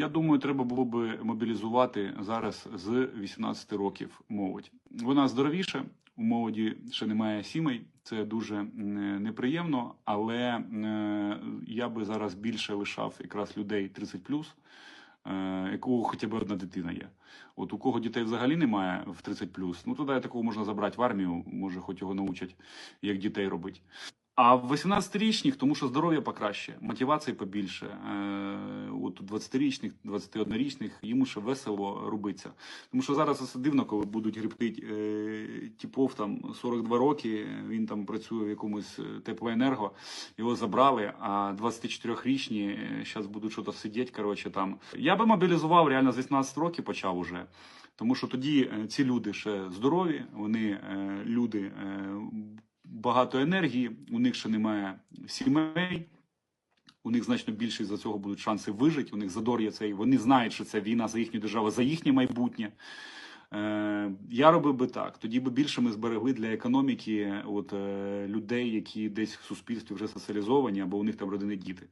Я думаю, треба було би мобілізувати зараз з 18 років молодь. Вона здоровіша, у молоді ще немає сімей. Це дуже неприємно, але е, я би зараз більше лишав якраз людей 30+, е, якого хоча б одна дитина є. От у кого дітей взагалі немає в 30+, ну тоді такого можна забрати в армію, може, хоч його научать, як дітей робити. А в 18-річних, тому що здоров'я покраще, мотивації побільше. Е, от у 20-річних, 21-річних йому ще весело робиться. Тому що зараз це дивно, коли будуть гребти е, типов там 42 роки, він там працює в якомусь е, теплоенерго, його забрали, а 24-річні зараз будуть щось сидіти, коротше там. Я би мобілізував реально з 18 років почав уже. Тому що тоді е, ці люди ще здорові, вони е, люди е, багато енергії, у них ще немає сімей. У них значно більше за цього будуть шанси вижити. У них задор цей. Вони знають, що це війна за їхню державу, за їхнє майбутнє. Е, я робив би так. Тоді би більше ми зберегли для економіки от, е, людей, які десь в суспільстві вже соціалізовані, або у них там родини діти.